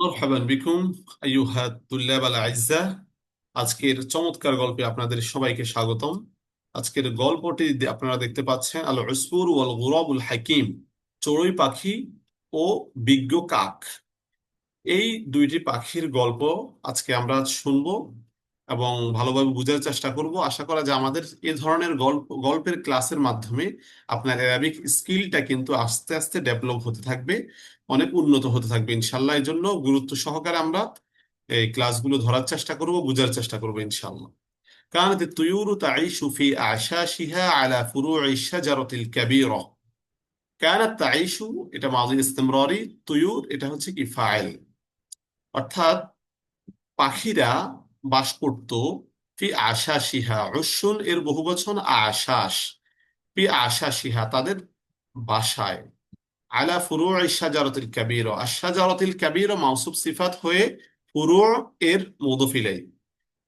মারহাবান বিকুম, আইয়ুহা তুল্লাব আল আইজ্জা আজকের চমৎকার গল্পে আপনাদের সবাইকে স্বাগতম। আজকের গল্পটি আপনারা দেখতে পাচ্ছেন আল উসফুর ওয়াল গুরাবুল হাকিম, চড়ুই পাখি ও বিজ্ঞ কাক। এই দুইটি পাখির গল্প আজকে আমরা শুনব এবং ভালোভাবে বোঝার চেষ্টা করব। আশা করা যায় আমাদের এ ধরনের গল্প গল্পের ক্লাসের মাধ্যমে আপনার অ্যারাবিক স্কিলটা কিন্তু আস্তে আস্তে ডেভেলপ হতে থাকবে। অনেক উন্নত হতে থাকবে ইনশাল্লাহ এই জন্য গুরুত্ব সহকারে আমরা এই ক্লাসগুলো ধরার চেষ্টা করব বোঝার চেষ্টা করব ইনশাল্লাহ كانت الطيور تعيش في أعشاشها على فروع الشجرة الكبيرة كانت تعيش এটা মাজি ইস্তেমরারি তুয়ুর এটা হচ্ছে কি ফাইল অর্থাৎ পাখিরা বাস করত ফি আশাসিহা উসুন এর বহুবচন আশাস ফি আশাসিহা তাদের বাসায় আলা ফুরু শাজারাতিল কাবীর। আশ-শাজারাতিল কাবীর মাউসুফ সিফাত হয়ে ফুরু এর মদফিলাই।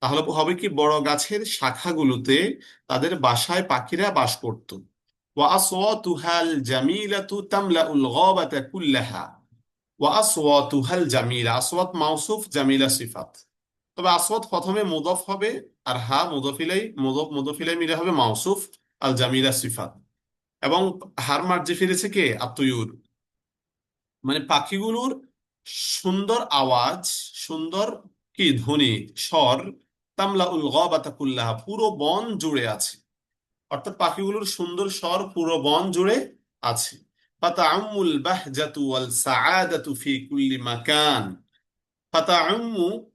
তাহলে হবে কি, বড় গাছের শাখাগুলোতে তাদের বাসায় পাখিরা বাস করত। ওয়া আসওয়াতুহাল জামিলাতু তামলাউল গাবাতা কুল্লাহা। ওয়া আসওয়াতুহাল জামিলা, আসওয়াত মাউসুফ, জামিলা সিফাত। তবে আসওয়াত প্রথমে মুদফ হবে, আর হা মুদফিলাই, মুদফ, মুদফিলাই মিলে হবে মাউসুফ, আল জামিলা সিফাত। এবং হার মার্জে ফিরেছে কে? আত্ময়ুর। মানে পাখিগুলোর সুন্দর আওয়াজ, সুন্দর কি ধ্বনি, স্বর তামলা উল গাবাতা পুরো বন জুড়ে আছে। অর্থাৎ পাখিগুলোর সুন্দর স্বর পুরো বন জুড়ে আছে। ফাতাআম্মুল বাহজাতু ওয়াল সাআদাতু ফি কুল্লি মাকান। ফাতাআম্মু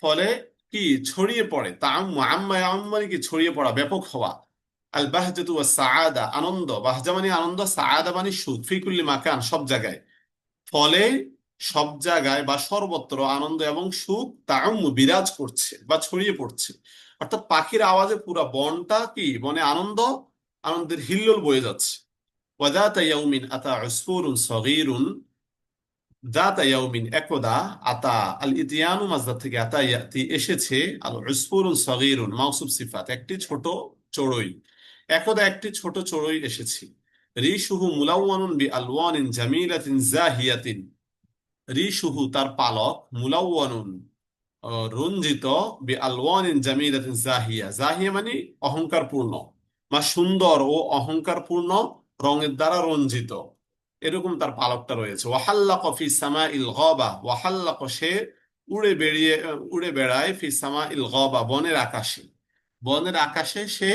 ফলে কি ছড়িয়ে পড়ে? তাআম্মু, আম্মা ইয়াম্মু মানে কি ছড়িয়ে পড়া, ব্যাপক হওয়া। আল বাহজাতু ওয়াস সাআদা, আনন্দ। বাহজা মানে আনন্দ, সাআদা মানে সুখ ফি মাকান, সব জায়গায়। ফলে সব জায়গায় বা সর্বত্র আনন্দ এবং সুখ তাআম্মু বিরাজ করছে বা ছড়িয়ে পড়ছে। অর্থাৎ পাখির আওয়াজে পুরো বনটা কি? বনে আনন্দ, আনন্দের হিল্লোল বয়ে যাচ্ছে। আতা একদা আতা আল থেকে এসেছে। সিফাত, একটি ছোট চড়ুই। একদা একটি ছোট চড়ুই এসেছে। রিশুহু মুলাওয়ানুন বি আলওয়ানিন জামিলাতিন জাহিয়াতিন। রিশুহু তার পালক মুলাওয়ানুন রঞ্জিত বি আলওয়ানিন জামিলাতিন জাহিয়া। জাহিয়া মানে অহংকারপূর্ণ, বা সুন্দর ও অহংকারপূর্ণ রঙের দ্বারা রঞ্জিত। এরকম তার পালকটা রয়েছে। ওয়াহাল্লাক ফি সামা ইল গবা, ওয়াহাল্লাক সে উড়ে বেরিয়ে উড়ে বেড়ায় ফি সামা ইল গবা, বনের আকাশে। বনের আকাশে সে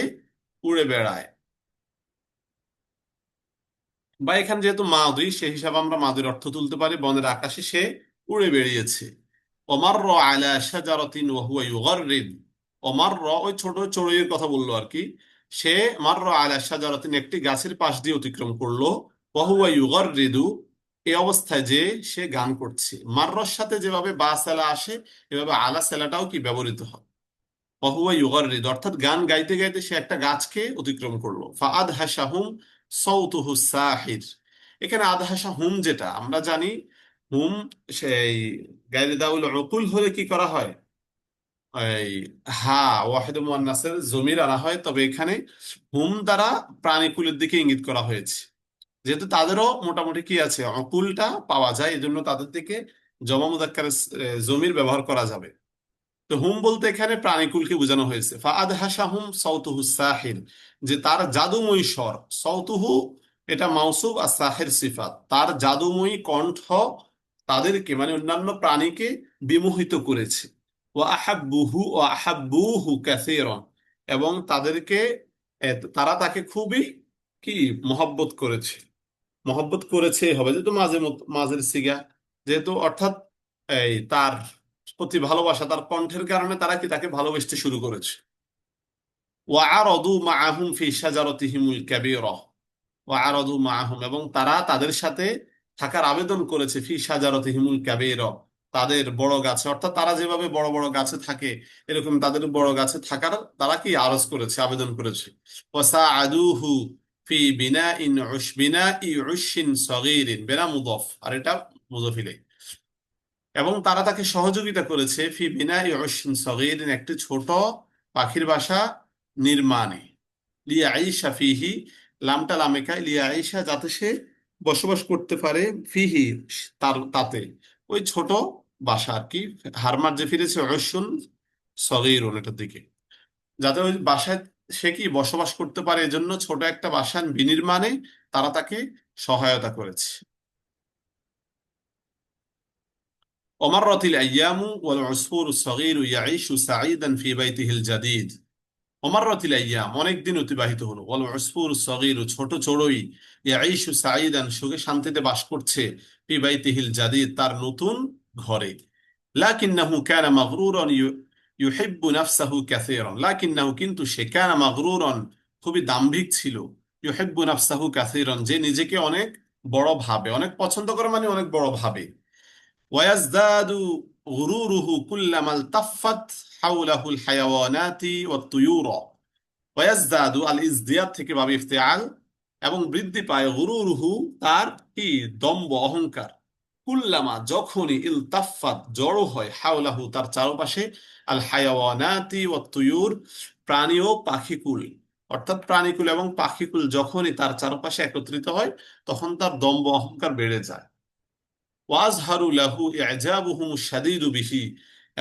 উড়ে বেড়ায়। বা এখানে যেহেতু মাদুই সেই হিসাবে আমরা মাদুর অর্থ তুলতে পারি। বনের আকাশে সে উড়ে বেরিয়েছে ওমার র আলা শাজারাতিন ওয়া হুয়া ইউগাররিদ। ওমার র ওই ছোট চড়ুইয়ের কথা বলল আর কি। সে মার র আলা শাজারাতিন একটি গাছের পাশ দিয়ে অতিক্রম করল। ওয়া হুয়া ইউগাররিদু। এই অবস্থায় যে সে গান করছে। মাররর সাথে যেভাবে বা সেলা আসে, এভাবে আলা সেলাটাও কি ব্যবহৃত হয়? ওয়াহুয়া ইউগাররিদ। অর্থাৎ গান গাইতে গাইতে সে একটা গাছকে অতিক্রম করল। ফাআদ হাসাহুম সৌতুহু সাহির। এখানে আদহাসা হুম যেটা, আমরা জানি হুম সেই গায়রে দাউল উকুল হলে কি করা হয়? এই হা, ওয়াহিদ মুয়ান্নাসের জমির আনা হয়, তবে এখানে হুম দ্বারা প্রাণীকুলের দিকে ইঙ্গিত করা হয়েছে। যেহেতু তাদেরও মোটামুটি কি আছে, অকুলটা পাওয়া যায়, এজন্য তাদের দিকে জমা মুজাক্কারের জমির ব্যবহার করা যাবে। তো হুম বলতে এখানে প্রাণীকুলকে বোঝানো হয়েছে। ফাআদ হাসাহুম সৌতুহু সাহির, যে তার জাদুময়ী স্বর সৌতুহু এটা মাউসুফ আর সাহের সিফাত, তার জাদুময়ী কণ্ঠ তাদেরকে মানে অন্যান্য প্রাণীকে বিমোহিত করেছে। ও আহাব্বুহু ও আহাব্বুহু কাসীরান, এবং তাদেরকে তারা তাকে খুবই কি, মহব্বত করেছে। মহব্বত করেছে, হবে যেহেতু মাঝে মাঝের সিগা, যেহেতু অর্থাৎ এই তার প্রতি ভালোবাসা তার কণ্ঠের কারণে তারা কি তাকে ভালোবাসতে শুরু করেছে? মাআহুম এবং তারা তাদের সাথে থাকার আবেদন করেছে ফি শাজারাতিহিমুল কাবীরা। তাদের বড় গাছে, অর্থাৎ তারা যেভাবে বড় বড় গাছে থাকে, এরকম তাদের বড় গাছে থাকার তারা কি আরজ করেছে, আবেদন করেছে? ফি বিনাইন উশ বিনাই উশিন সগীরিন, বিনা মুদফ। আর এটা মুদফ ইলাইহি। এবং তারা তাকে সহযোগিতা করেছে, ফি বিনাই উশিন সগীরিন একটি ছোট পাখির বাসা নির্মাণে। লিয়া আইসা ফিহি, লামটা লামেকায় লিয়া আইসা যাতে সে বসবাস করতে পারে, ফিহি তার, তাতে। ওই ছোট বাসা আর কি হারমার যে ফিরেছে অয়সুন সগীরুন এটার দিকে। যাতে ওই বাসায় সে কি বসবাস করতে পারে, এজন্য ছোট একটা বাসা বিনির্মাণে তারা তাকে সহায়তা করেছে। ومرت الأيام والعصفور الصغير يعيش سعيدا في بيته الجديد ومرت الأيام অনেক দিন অতিবাহিত হলো والعصفور الصغير ছোট চড়ুই يعيش سعيدا সুখে শান্তিতে বাস করছে في بيته الجديد তার নতুন ঘরে لكنه كان مغرورا ي- يحب نفسه كثيرا لكنه কিন্তু সে كان مغرورا খুবই দাম্ভিক ছিল يحب نفسه كثيرا যে নিজেকে অনেক বড় ভাবে অনেক পছন্দ করে মানে অনেক বড় ভাবে ওয়াজদাদু গুরুরুহু কুল্লামাল তাফাত হাউলাহুল হায়াওয়ানাতি ও তুয়ুর ওয়াজদাদু আল থেকে ভাবে এবং বৃদ্ধি পায় গুরুরুহু তার কি? দম্ব, অহংকার। কুল্লামা যখনই ইল জড়ো হয় হাওলাহু তার চারপাশে, আল হায়াওয়ানাতি ও তুয়ুর, প্রাণী ও পাখিকুল অর্থাৎ প্রাণীকুল এবং পাখিকুল যখনই তার চারপাশে একত্রিত হয়, তখন তার দম্ব, অহংকার বেড়ে যায়।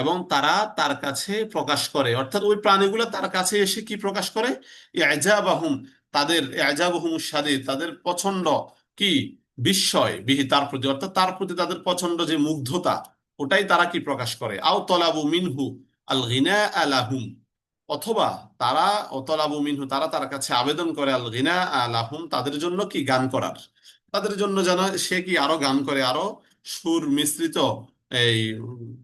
এবং তারা তার কাছে প্রকাশ করে। অর্থাৎ ওই প্রাণীগুলো তার কাছে এসে কি প্রকাশ করে? ইজাবাহুম, তাদের ইজাবুহুম শাদীদ, তাদের পছন্দ কি? বিস্ময় বিহি, তার প্রতি। অর্থাৎ তার প্রতি তাদের পছন্দ যে মুগ্ধতা, ওটাই তারা কি প্রকাশ করে? আও তলাবু মিনহু আল গিনা আলাহুম, অথবা তারা অতলাবু মিনহু, তারা তার কাছে আবেদন করে আল গিনা আলাহুম, তাদের জন্য কি গান করার? তাদের জন্য যেন সে কি আরও গান করে, আরও সুর মিশ্রিত এই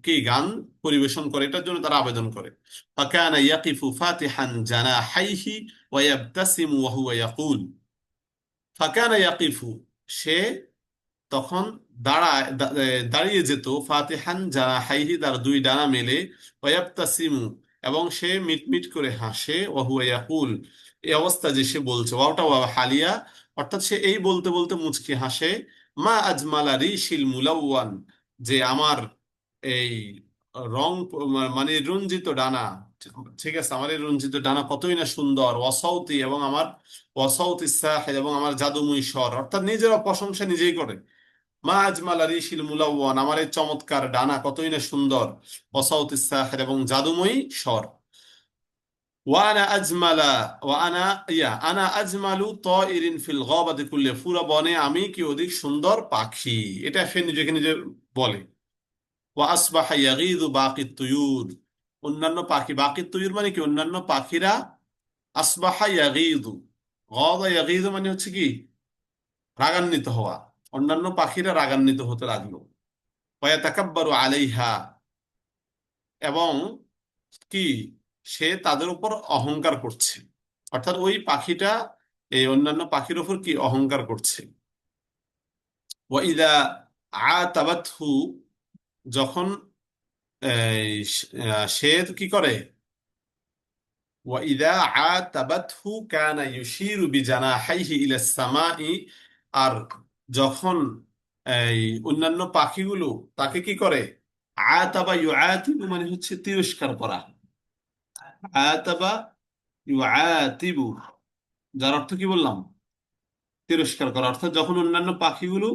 কি গান পরিবেশন করে এটার জন্য তারা আবেদন করে فكان يقف فاتحا جناحيه ويبتسم وهو يقول فكان يقف সে তখন দাঁড়ায় দা- এ, দাঁড়িয়ে যেত ফাতিহান জানাহাইহি তার দুই ডানা মেলে ওয়াবতাসিমু এবং সে মিটমিট করে হাসে ওয়াহুয়া ইয়াকুল এই অবস্থা যে সে বলছে ওয়াওটা ওয়া হালিয়া অর্থাৎ সে এই বলতে বলতে মুচকি হাসে মা আজমালা রিশিল মুলাওয়ান যে আমার এই রং মানে রঞ্জিত ডানা, ঠিক আছে, আমার এই রঞ্জিত ডানা কতই না সুন্দর, ওয়াসাউতি এবং আমার, ওয়াসাউতি সাহেদ এবং আমার জাদুময়ী স্বর, অর্থাৎ নিজেরা প্রশংসা নিজেই করে। মা আজমাল রিশিল মুলাওয়ান আমার এই চমৎকার ডানা কতই না সুন্দর, ওয়াসাউতি সাহেদ এবং জাদুময়ী স্বর। ওয়ানা আজমালা ওয়ানা ইয়া আনা আজমালু তাইরিন ফিল গাবাতি কুল্লি পুরো বনে আমি কি অধিক সুন্দর পাখি। এটা সে নিজেকে নিজে বলে। ওয়া আসবাহা ইয়াগীদু বাকি তুয়ুর অন্যান্য পাখি, বাকি তুয়ুর মানে কি? অন্যান্য পাখিরা আসবাহা ইয়াগীদু গাদা ইয়াগীদু মানে হচ্ছে কি? রাগান্বিত হওয়া। অন্যান্য পাখিরা রাগান্বিত হতে লাগল। ওয়াতাকাব্বারু আলাইহা এবং কি? সে তাদের উপর অহংকার করছে। অর্থাৎ ওই পাখিটা, এই অন্যান্য পাখির উপর কি অহংকার করছে? যখন সে কি করে? আর যখন, এই, অন্যান্য পাখিগুলো তাকে কি করে? আতাবা ইউআতিবু মানে হচ্ছে তিরস্কার করা। আতাবা ইউআতিবু, যার অর্থ কি বললাম? তিরস্কার করা। অর্থাৎ যখন অন্যান্য পাখিগুলো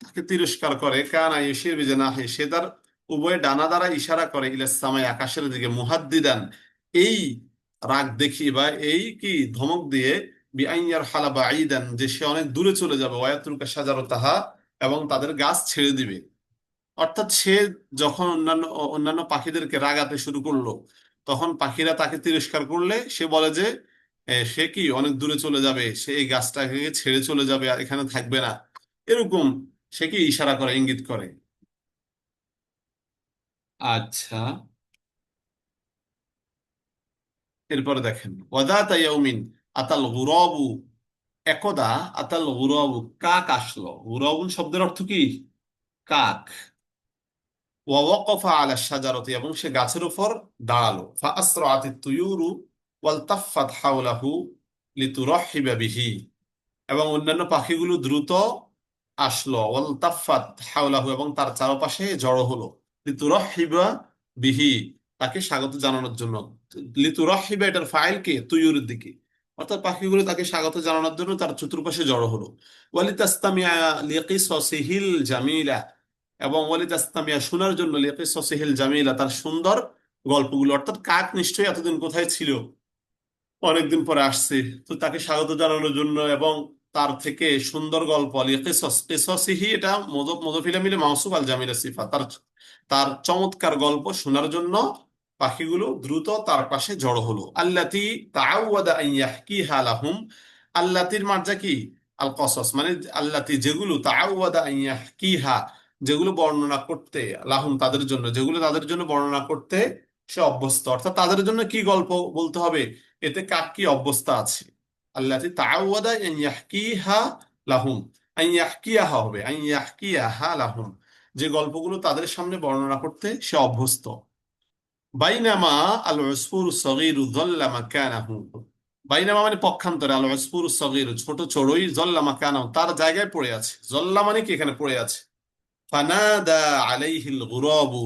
তাকে তিরস্কার করে, কানা ইউশির বিজানাহি, সে তার উভয় ডানা দ্বারা ইশারা করে ইলাস সামাই, আকাশের দিকে মুহাদ্দিদান। এই রাগ দেখি বা এই কি ধমক দিয়ে বিআইয়ার হালা বা আইদান যে সে অনেক দূরে চলে যাবে ওয়ায়াতুরকা সাজারতাহা এবং তাদের গাছ ছেড়ে দিবে। অর্থাৎ সে যখন অন্যান্য অন্যান্য পাখিদেরকে রাগাতে শুরু করল তখন পাখিরা তাকে তিরস্কার করলে সে বলে যে সে কি অনেক দূরে চলে যাবে? সে এই গাছটাকে ছেড়ে চলে যাবে আর এখানে থাকবে না। এরকম সে কি ইশারা করে, ইঙ্গিত করে? আচ্ছা। এরপরে দেখেন, ওয়াদাতা ইয়াউমিন আতাল গুরাবু। একদা আতাল গুরাবু, কাক আসলো। গুরাবুন শব্দের অর্থ কি? কাক। ওয়াওয়াকফা আলা শাজারতি এবং সে গাছের উপর দাঁড়াল। ফাআসরাআতি তুয়ুরু ওয়ালতাফাত হাওলাহু লিতুরহিবা বিহি। এবং অন্যান্য পাখিগুলো দ্রুত আসলো। ওয়ালতাফাত হাওলাহু এবং তার চারপাশে জড়ো হলো। লিতুরহিবা বিহি, তাকে স্বাগত জানানোর জন্য। লিতুরহিবা এটার ফাইল কে? তুয়ুরের দিকে। অর্থাৎ পাখিগুলো তাকে স্বাগত জানানোর জন্য তার চতুর্পাশে জড়ো হলো। ওয়ালিতাস্তামিআ লিকিসসিহিল জামিলা এবং ওয়ালিদ ইসলামিয়া শোনার জন্য লিকিসসিহিল জামিলা, তার সুন্দর গল্পগুলো। অর্থাৎ কাক নিশ্চয়ই এতদিন কোথায় ছিল? অনেকদিন পরে আসছে। তো তাকে স্বাগত জানানোর জন্য এবং তার থেকে সুন্দর গল্প কিসসিহি এটা মদব মিলে মাউসুফ আল জামিলা সিফা। তার তার চমৎকার গল্প শোনার জন্য পাখিগুলো দ্রুত তার পাশে জড়ো হলো। আল্লাতি তাআওয়াদা আন ইয়াহকিহা লাহুম। আল্লাতির মার্জা কি? আল কসস মানে আল্লাতি যেগুলো তাআওয়াদা ইয়াহকিহা যেগুলো বর্ণনা করতে লাহুম তাদের জন্য, যেগুলো তাদের জন্য বর্ণনা করতে সে অভ্যস্ত। অর্থাৎ তাদের জন্য কি গল্প বলতে হবে? এতে কার কি অবস্থা আছে? ইয়াহকিহা লাহুম। হবে লাহুম। যে গল্পগুলো তাদের সামনে বর্ণনা করতে সে অভ্যস্ত। বাইনামা আল উসফুর সগীরু বাইনামা মানে পক্ষান্তরে আল উসফুর সগীরু, ছোট চড়ুই, যাল্লা মাকানাহু। তার জায়গায় পড়ে আছে। জল্লা মানে কি? এখানে পড়ে আছে। ফানাদা আলাইহিল গুরাবু।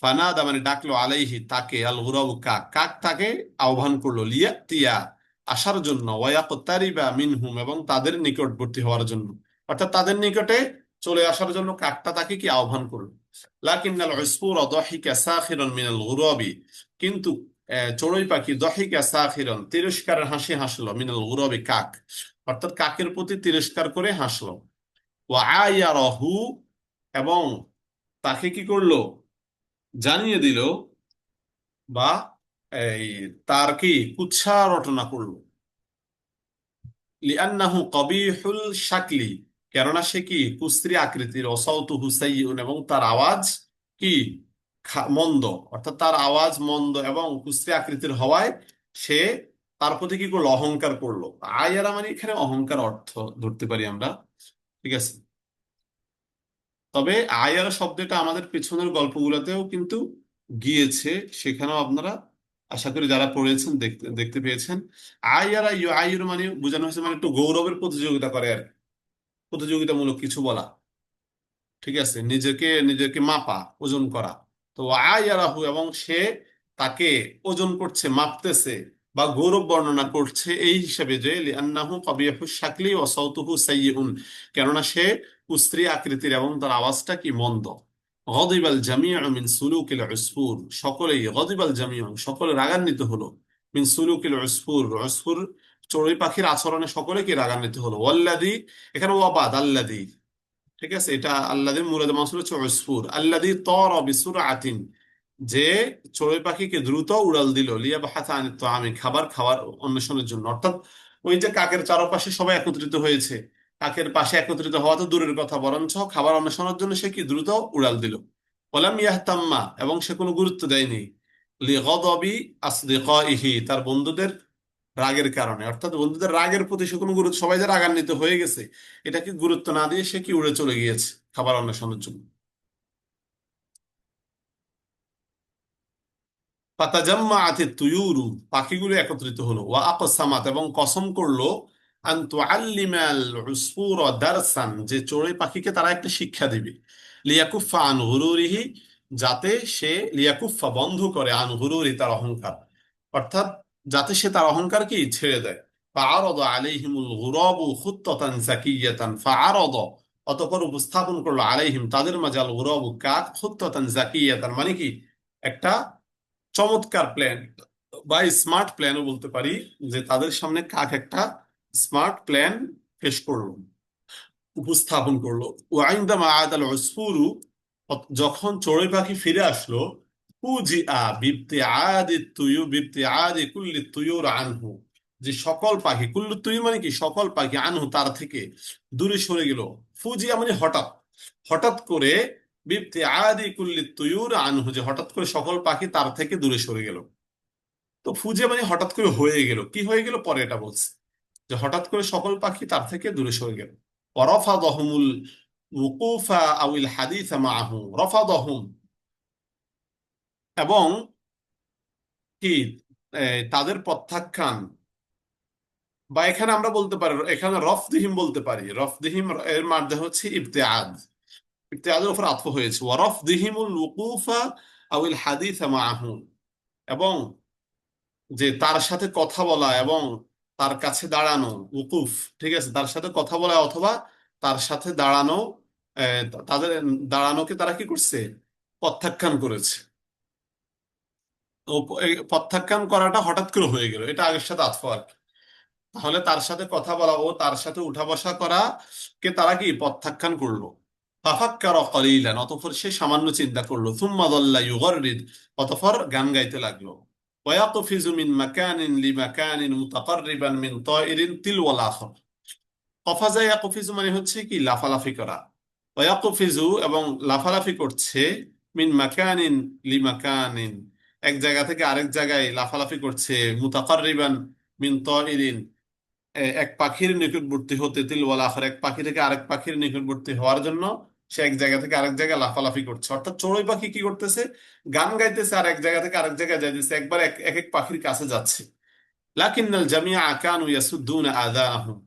ফানাদা মানে ডাকলো আলাইহি, তাকে। আল গুরাবু কাক? কাক তাকে আহ্বান করল, লিয়াতিয়া, আসার জন্য, ওয়ায়াকতারিবা মিনহুম, এবং তাদের নিকটবর্তী হওয়ার জন্য। অর্থাৎ তাদের নিকটে চলে আসার জন্য কাকটা তাকে কি আহ্বান করল? লাকিন্নাল উসফুরা দাহিকা সাখিরান মিনাল গুরাবি। কিন্তু চড়ুই পাখি দহিকা সাখিরান তিরস্কারের হাসি হাসলো, মিনাল গুরাবি কাক। অর্থাৎ কাকের প্রতি তিরস্কার করে হাসলো। ওয়া আয়ারাহু এবং তাকে কি করল? জানিয়ে দিল বা এই তার কি কুৎসা রটনা করল? লিআন্নাহু কবিহুল শাকলি, কেননা সে কি কুস্ত্রী আকৃতির অসাউতুহু সাইয়্যুন এবং তার আওয়াজ কি? মন্দ। অর্থাৎ তার আওয়াজ মন্দ এবং কুস্ত্রী আকৃতির হওয়ায় সে তার প্রতি কি করল? অহংকার করল। আয়ারা মানে এখানে অহংকার অর্থ ধরতে পারি আমরা। ঠিক আছে? তবে আয়ারা শব্দটা আমাদের পেছনের গল্পগুলোতেও কিন্তু গিয়েছে। সেখানেও আপনারা আশা করি যারা পড়েছেন দেখতে দেখতে পেয়েছেন। আয়ারা ইউ আয়ুর মানে বোঝানো হয়েছে মানে একটু গৌরবের প্রতিযোগিতা করে আর প্রতিযোগিতামূলক কিছু বলা। ঠিক আছে? নিজেকে নিজেকে মাপা, ওজন করা। তো আয়ারাহু এবং সে তাকে ওজন করছে, মাপতেছে বা গৌরব বর্ণনা করছে এই হিসাবে যে, লিআন্নাহু কবিহু শাকলি ওয়া সাউতুহু সাইয়্যুন কেননা সে কুস্ত্রী আকৃতির এবং তার আওয়াজটা কি মন্দ? গদিবাল জামিউ মিন সুলুকিল উসফুর। সকলেই গদিবাল জামিউ, সকলে রাগান্বিত হলো। মিন সুলুকিল উসফুর। উসফুর চড়ুই পাখির আচরণে সকলে কি রাগান্বিত হলো? ওয়াল্লাদি এখানে ওয়াবাদ আল্লাদি ঠিক আছে? এটা আল্লাদির মুরাদ মাসুল হচ্ছে উসফুর। আল্লাদি তর বিসুরাতিন যে চড়ুই পাখিকে দ্রুত উড়াল দিল। লিয়া বাহাতা আনিত, আমি খাবার খাওয়ার অন্বেষণের জন্য। অর্থাৎ ওই যে কাকের চারপাশে সবাই একত্রিত হয়েছে। কাকের পাশে একত্রিত হওয়া তো দূরের কথা, বরঞ্চ খাবার অন্বেষণের জন্য সে কি দ্রুত উড়াল দিল? ওলাম ইয়াহতাম্মা, এবং সে কোনো গুরুত্ব দেয়নি। তার বন্ধুদের রাগের কারণে। অর্থাৎ বন্ধুদের রাগের প্রতি সে কোনো গুরুত্ব, সবাই যে রাগান্বিত হয়ে গেছে এটাকে গুরুত্ব না দিয়ে সে কি উড়ে চলে গিয়েছে খাবার অন্বেষণের জন্য? ফাতাজাম্মাআতিত তুয়ুরু, পাখিগুলো একত্রিত হলো। ওয়া আকসামাত, এবং কসম করল আন তুআল্লিমাল উসফুর দারসান, যে চড়ুই পাখিকে তারা একটা শিক্ষা দিবে। লিয়াকুফা আন গুরুরিহি যাতে সে লিয়াকুফা বন্ধ করে আন গুরুরি তার অহংকার। অর্থাৎ যাতে সে তার অহংকার কি ছেড়ে দেয়। ফাআরাদ আলাইহিমুল গুরাবু খুত্তাতান জাকিয়াতান ফাআরাদ অতঃপর উপস্থাপন করল আলাইহিম, তাদের মাঝে আল গুরাবু কাক, খুত্তাতান জাকিয়াতান মানে কি? একটা চমৎকার প্ল্যান বা স্মার্ট প্ল্যানও বলতে পারি, যে তাদের সামনে কাক একটা স্মার্ট প্ল্যান পেশ করল, উপস্থাপন করল। ওয়াইন্দামা আদাল উসফুরু, যখন চড়ুই পাখি ফিরে আসলো, ফুজিআ বিবতিআদি তুয়ু, বিবতিআদি কুল্লি তুয়ুর আনহু। যে সকল পাখি, কুল্লু তুয়ুর মানে কি? সকল পাখি আনহু, তার থেকে দূরে সরে গেল। ফুজিয়া মানে হঠাৎ। হঠাৎ করে বিবতিআদি কুল্লি তুয়ুর আনহু, যে হঠাৎ করে সকল পাখি তার থেকে দূরে সরে গেল। তো ফুজিয়া মানে হঠাৎ করে হয়ে গেল। কি হয়ে গেল? পরে এটা বলছে। যে হঠাৎ করে সকল পাখি তার থেকে দূরে সরে গেল। ওয়ারাফাদাহুমুল উকুফা আউল হাদিসা মাআহু, রাফাদাহুম। এবং কি তাদের প্রত্যাখ্যান। বা এখানে আমরা বলতে পারি, এখানে রফদিহিম বলতে পারি। রফদিহিম এর মাধ্যমে হচ্ছে ইবতিআদ। ইবতিআদের উপর আত্ম হয়েছে। ওয়া রফদিহিমুল উকুফা আউল হাদিসা এবং যে তার সাথে কথা বলা এবং তার কাছে দাঁড়ানো, উকুফ, ঠিক আছে? তার সাথে কথা বলা অথবা তার সাথে দাঁড়ানো তাদের দাঁড়ানোকে তারা কি করছে? প্রত্যাখ্যান করেছে। প্রত্যাখ্যান করাটা হঠাৎ করে হয়ে গেল। এটা আগের সাথে আতফা আর। তাহলে তার সাথে কথা বলা ও তার সাথে উঠা বসা করা কে তারা কি প্রত্যাখ্যান করল? ফাফাক্কার কলিলান, অতঃপর সে সামান্য চিন্তা করল। থুম্মা দাল্লা ইউগাররিদ, অতঃপর গান গাইতে লাগল। ওয়ায়াকফিজু মিন মাকানিন লিমাকানিন মুতাকাররিবান মিন তাইরিন তিলওয়াল আখর কফাজা ইয়াকফিজু মানে হচ্ছে কি? লাফালাফি করা। ওয়াকফিজু এবং লাফালাফি করছে মিন মাকানিন লিমাকানিন এক জায়গা থেকে আরেক জায়গায় লাফালাফি করছে মুতাকাররিবান মিন এ- এক পাখির নিকটবর্তী হতে তিলওয়াল আখর এক পাখি থেকে আরেক পাখির নিকটবর্তী হওয়ার জন্য সে এক জায়গা থেকে আরেক জায়গায় লাফালাফি করছে। অর্থাৎ চড়ুই পাখি কি করতেছে? গান গাইতেছে আর এক জায়গা থেকে আরেক জায়গায় যাইতেছে। একবার এক এক পাখির কাছে যাচ্ছে। লাকিন্নাল জামিয়া কানু ইয়াসুদ্দুনা আযানাহুম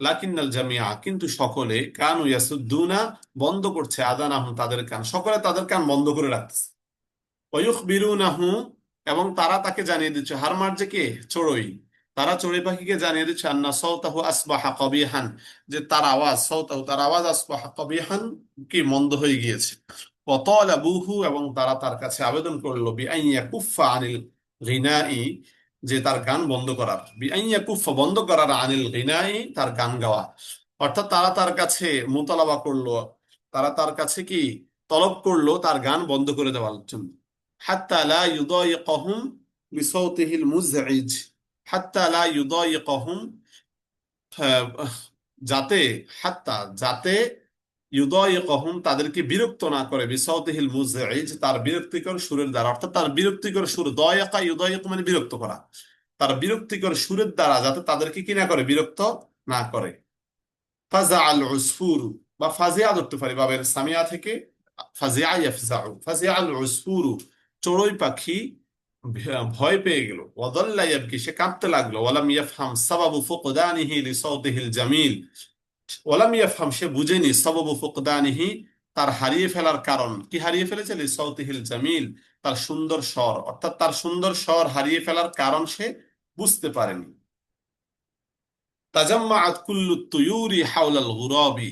লাকিন্নাল জামিয়া কিন্তু সকলে কানু ইয়াসুদ্দুনা বন্ধ করছে আযানাহুম তাদের কান। সকলে তাদের কান বন্ধ করে রাখতেছে। অয়ুখ ওয়ুখবিরুনাহু এবং তারা তাকে জানিয়ে দিচ্ছে হারমার যে কে? চড়ুই। তারা চড়ুই পাখিকে জানিয়ে দিচ্ছে, আন্না সাওতাহু আসবাহা কবিহান। যে তার আওয়াজ সাওতাহু তার আওয়াজ, আসবাহা কবিহান কি মন্দ হয়ে গিয়েছে। বুহু এবং তারা তার কাছে আবেদন করল, বিআইয়া কুফা আনিল গিনাই। যে তার গান বন্ধ করার, বিআইয়া কুফা বন্ধ করার আনিল গিনাই। তার গান গাওয়া। অর্থাৎ তারা তার কাছে মোতালাবা করল, তারা তার কাছে কি তলব করল, তার গান বন্ধ করে দেওয়ার জন্য। হাত্তা লা ইউদাইকাহুম বিসাউতিহিল মুজঈজ হাত্তা লা ইউদাইকাহুম যাতে, হাত্তা, যাতে ইউদাইকাহুম তাদেরকে বিরক্ত না করে তার বিরক্তিকর সুরের দ্বারা, অর্থাৎ তার বিরক্তিকর সুর, দয়াকা ইউদাইক মানে বিরক্ত করা, তার বিরক্তিকর সুরের দ্বারা যাতে তাদেরকে কি করে, বিরক্ত না করে। ফাজা বা ফাজিয়া থেকে পাখি ভয় পেয়ে গেল। ওয়াদাল্লা সে কাঁদতে লাগল। ওয়ালাম ইয়াফহাম সাবাবু ফুকদানিহি লিসাউতিহিল জামিল। ওয়ালাম ইয়াফহাম, সে বুঝেনি সাবাবু ফুকদানিহি তার হারিয়ে ফেলার কারণ। কি হারিয়ে ফেলেছে? লিসাউতিহিল জামিল, তার সুন্দর স্বর। অর্থাৎ তার সুন্দর স্বর হারিয়ে ফেলার কারণ সে বুঝতে পারেনি। তাজাম্মাআত কুল্লু তুয়ুরি হাওলাল গুরাবি।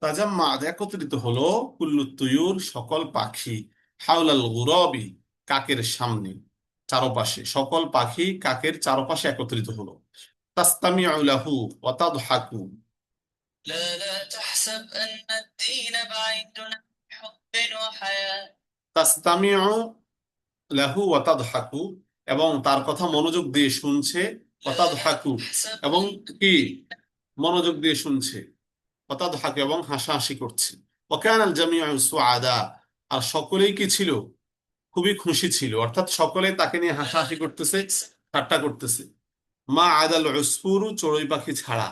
তাজাম্মাআত একত্রিত হলো কুল্লু তুয়ুর সকল পাখি হাওলাল গুরাবি। কাকের সামনে চারপাশে সকল পাখি কাকের চারপাশে একত্রিত হলো তাস্তামিউ লাহু ওয়া তাদহাকু لا لا تحسب أن الدين بعيد عن حب وحياة তাস্তামিউ লাহু ওয়া তাদহাকু এবং তার কথা মনোযোগ দিয়ে শুনছে ওয়া তাদহাকু تحسب এবং কি মনোযোগ দিয়ে শুনছে ওয়া তাদহাকু এবং হাসাহাসি করছে ওয়া কানাল জামিউ সুআদা আর সকলেই কি ছিল খুবই খুশি ছিল। অর্থাৎ সকলে তাকে নিয়ে হাসাহাসি করতেছে, ঠাট্টা করতেছে। মা আদাল উসফুরু, চড়ুই পাখি ছাড়া।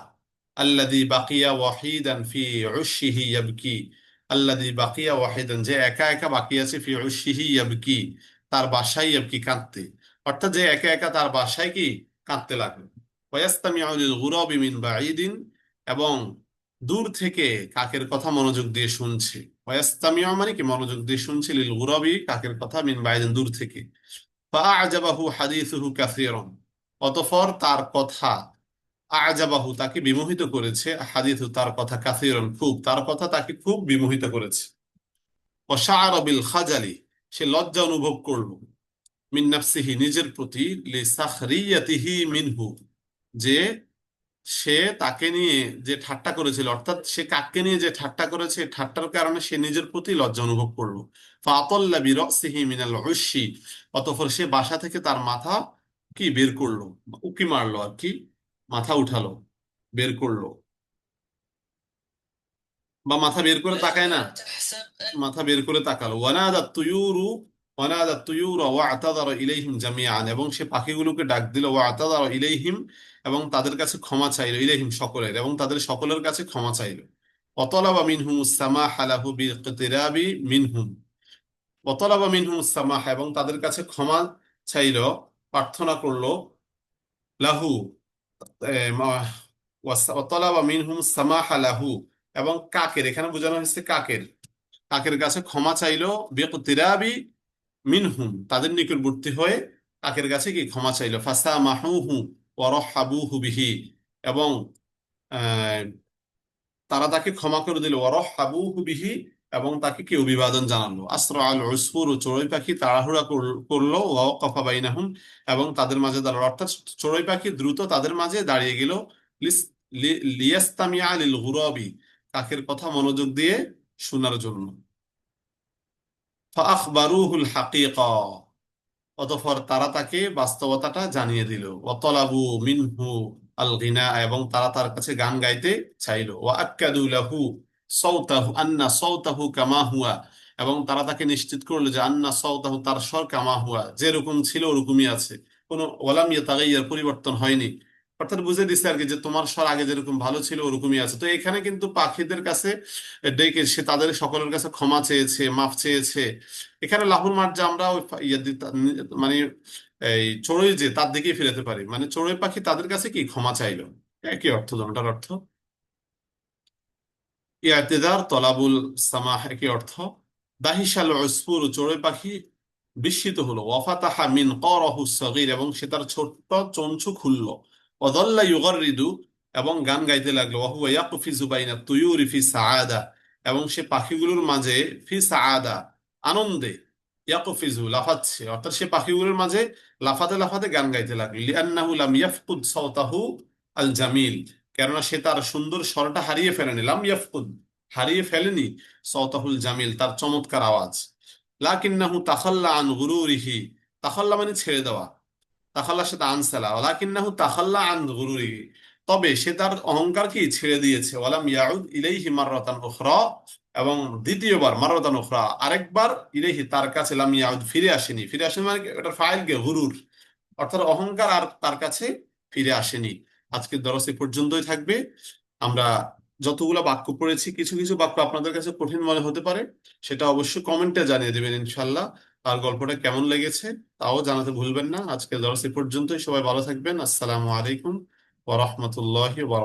আল্লাদি বাকিয়া ওয়াহিদান ফি উশিহি ইয়াবকি। আল্লাদি বাকিয়া ওয়াহিদান, যে একা একা বাকি আছে, ফি উশিহি ইয়াবকি। তার বাসায় ইয়াবকি কাঁদতে। অর্থাৎ যে একা একা তার বাসায় কি কাঁদতে লাগল। ওয়াস্তামিউ লিল গুরাবি মিন বাঈদিন, এবং দূর থেকে কাকের কথা মনোযোগ দিয়ে শুনছে। মানে কি? মনোযোগ দিয়ে শুনছে, লিল গুরাবি, কাকের কথা, মিন বাঈদিন দূর থেকে। ফাআজাবাহু হাদিসুহু কাসীরান। অতঃপর তার কথা আজাবাহু তাকে বিমোহিত করেছে, হাদিসু তার কথা কাসীরান খুব, তার কথা তাকে খুব বিমোহিত করেছে। ওয়াশাআর বিল খাজালি, সে লজ্জা অনুভব করল। মিন নাফসিহি, নিজের প্রতি লিসাখরিয়াতিহি মিনহু, যে সে তাকে নিয়ে যে ঠাট্টা করেছিল, অর্থাৎ সে কাককে নিয়ে যে ঠাট্টা করেছে ঠাট্টার কারণে সে নিজের প্রতি লজ্জা অনুভব করল। ফাতল্লা বিরসিহি মিনাল ঐশি অতঃপর সে বাসা থেকে তার মাথা কি বের করল? উকি মারলো আর কি, মাথা উঠালো, বের করল। বা মাথা বের করে তাকায় না? মাথা বের করে তাকালো। ওয়ানা দা তুয়ুরু ওয়ানাদা তুয়ুর ওয়াতাদার ইলাইহিম জামিআন, এবং সে পাখিগুলোকে ডাক দিল ওয়াতাদার ইলাইহিম, এবং তাদের কাছে ক্ষমা চাইলো, ইলাইহিম সকলের, এবং তাদের সকলের কাছে ক্ষমা চাইলো। ওয়াতালাবা মিনহুম সামাহ লাহু বিইকতিরাবি মিনহুম। ওয়াতালাবা মিনহুম সামাহ, এবং তাদের কাছে ক্ষমা চাইলো, প্রার্থনা করল, লাহু ওয়াতালাবা মিনহুম সামাহ লাহু, এবং কাকের, এখানে বোঝানো হয়েছে কাকের। কাকের কাছে ক্ষমা চাইলো বিকতিরাবি মিনহুম, তাদের নিকটবর্তী হয়ে কাকের কাছে কি ক্ষমা চাইলো। ফাসা মাহুহু ওয়ারহাবুহু বিহি, এবং তারা তাকে ক্ষমা করে দিল। ওয়ারহাবুহু বিহি, এবং তাকে কি অভিবাদন জানালো? আসরা আল ও চড়ুই পাখি তাড়াহুড়া কর- করল। ওয়াকাফা বাইনাহুম, এবং তাদের মাঝে দাঁড়াল। অর্থাৎ চড়ুই পাখি দ্রুত তাদের মাঝে দাঁড়িয়ে গেল। লিয়াস্তামিয়া লিল গুরাবি, কাকের কথা মনোযোগ দিয়ে শোনার জন্য। ফাআখবারুহুল হাকিকা, অতঃপর তারা তাকে বাস্তবতাটা জানিয়ে দিল। ওয়াতালাবু মিনহু আল গিনা এবং তারা তার কাছে গান গাইতে চাইল। ওয়া আক্কাদু লাহু সাওতাহু আন্না সাওতাহু কামা হুয়া, এবং তারা তাকে নিশ্চিত করল যে আন্না সাওতাহু তার স্বর কামা হুয়া। যেরকম ছিল ওরকমই আছে। কোনো ওয়ালাম ইয়াতাগাইয়ার পরিবর্তন হয়নি। অর্থাৎ বুঝে দিচ্ছে আর কি যে তোমার স্বর আগে যেরকম ভালো ছিল, ওরকমই আছে। তো এখানে কিন্তু পাখিদের কাছে ডেকে সে তাদের সকলের কাছে ক্ষমা চেয়েছে, মাফ চেয়েছে। এখানে লাহুর মাঠ যে আমরা ইয়ে মানে এই চড়ুই যে, তার দিকেই ফিরাতে পারি। মানে চড়ুই পাখি তাদের কাছে কি ক্ষমা চাইলো? একই অর্থ? দুটার অর্থ? ইয়াতেদার তলাবুল সামাহ একই অর্থ? দাহিশাল উসফুর চড়ুই পাখি বিস্মিত হলো। ওয়াফাতাহা মিন করাহু সগীর এবং সে তার ছোট্ট চঞ্চু খুলল। ওয়াদাল্লা ইউগাররিদু এবং গান গাইতে লাগল, ওয়াহুয়া ইয়াকফিজু বাইনা তুয়ুরি ফি সাআদা এবং সে পাখিগুলোর মাঝে ফি সাআদা, আনন্দে ইয়াকফিজু, লাফাচ্ছে। অর্থাৎ সে পাখিগুলোর মাঝে লাফাতে লাফাতে গান গাইতে লাগল। লিআন্নাহু ইয়াফকুদ সাওতাহু আল জামিল কেননা সে তার সুন্দর স্বরটা হারিয়ে ফেলেনি। লাম ইয়াফকুদ, হারিয়ে ফেলেনি সাওতাহুল জামিল, তার চমৎকার আওয়াজ। লাকিন্নাহু তাখাল্লা আন গুরুরিহি, তাখাল্লা মানে ছেড়ে দেওয়া। তাখাল্লা সেটা আনসালা, ওয়ালাকিন্নাহু তাখাল্লা আন গুরুরিহি। তবে সে তার অহংকারকে ছেড়ে দিয়েছে, ওয়ালাম ইয়াউদ ইলাইহি মাররাতান উখরা, এবং দ্বিতীয়বার মাররাতান উখরা, আরেকবার ইলাইহি তার কাছে লাম ইয়াউদ ফিরে আসেনি। ফিরে আসেনি মানে কি? এটার ফাইল গে গুরুর। অর্থাৎ অহংকার আর তার কাছে ফিরে আসেনি। আজকের দরস পর্যন্তই থাকবে। আমরা যতগুলো বাক্য পড়েছি, কিছু কিছু বাক্য আপনাদের কাছে কঠিন মনে হতে পারে, সেটা অবশ্যই কমেন্টে জানিয়ে দেবেন ইনশাল্লাহ আর গল্পটা কেমন লেগেছে তাও জানাতে ভুলবেন না। আজকের দরস পর্যন্তই সবাই ভালো থাকবেন। আসসালামু আলাইকুম ওয়া